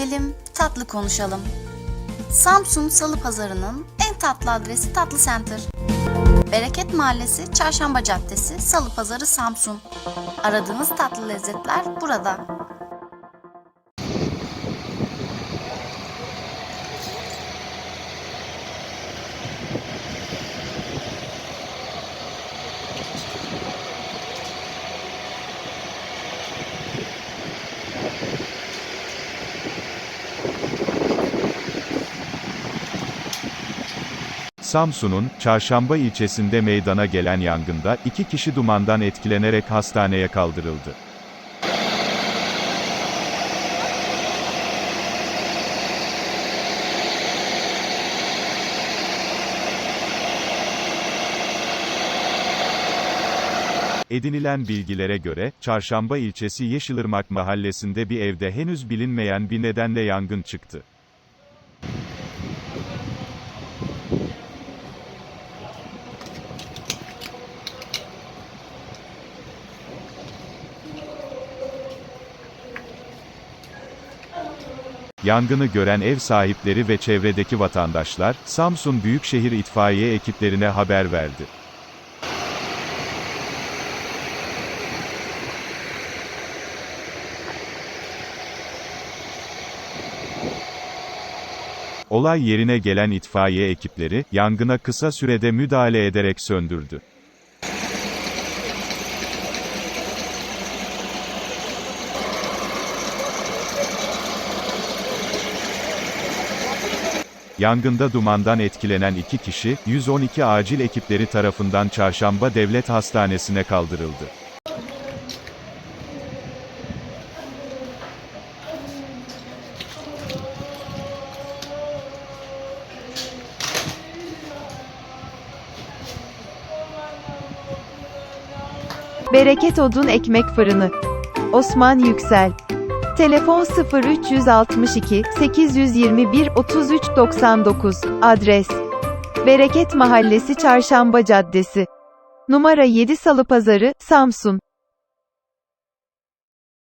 yiyelim, tatlı konuşalım. Samsun Salı Pazarı'nın en tatlı adresi Tatlı Center. Bereket Mahallesi, Çarşamba Caddesi, Salı Pazarı, Samsun. Aradığınız tatlı lezzetler burada. Samsun'un Çarşamba ilçesinde meydana gelen yangında iki kişi dumandan etkilenerek hastaneye kaldırıldı. Edinilen bilgilere göre, Çarşamba ilçesi Yeşilırmak mahallesinde bir evde henüz bilinmeyen bir nedenle yangın çıktı. Yangını gören ev sahipleri ve çevredeki vatandaşlar, Samsun Büyükşehir İtfaiye ekiplerine haber verdi. Olay yerine gelen itfaiye ekipleri, yangına kısa sürede müdahale ederek söndürdü. Yangında dumandan etkilenen iki kişi, 112 acil ekipleri tarafından Çarşamba Devlet Hastanesi'ne kaldırıldı. Bereket Odun Ekmek Fırını. Osman Yüksel. Telefon 0362 821 33 99. Adres. Bereket Mahallesi Çarşamba Caddesi. Numara 7 Salı Pazarı, Samsun.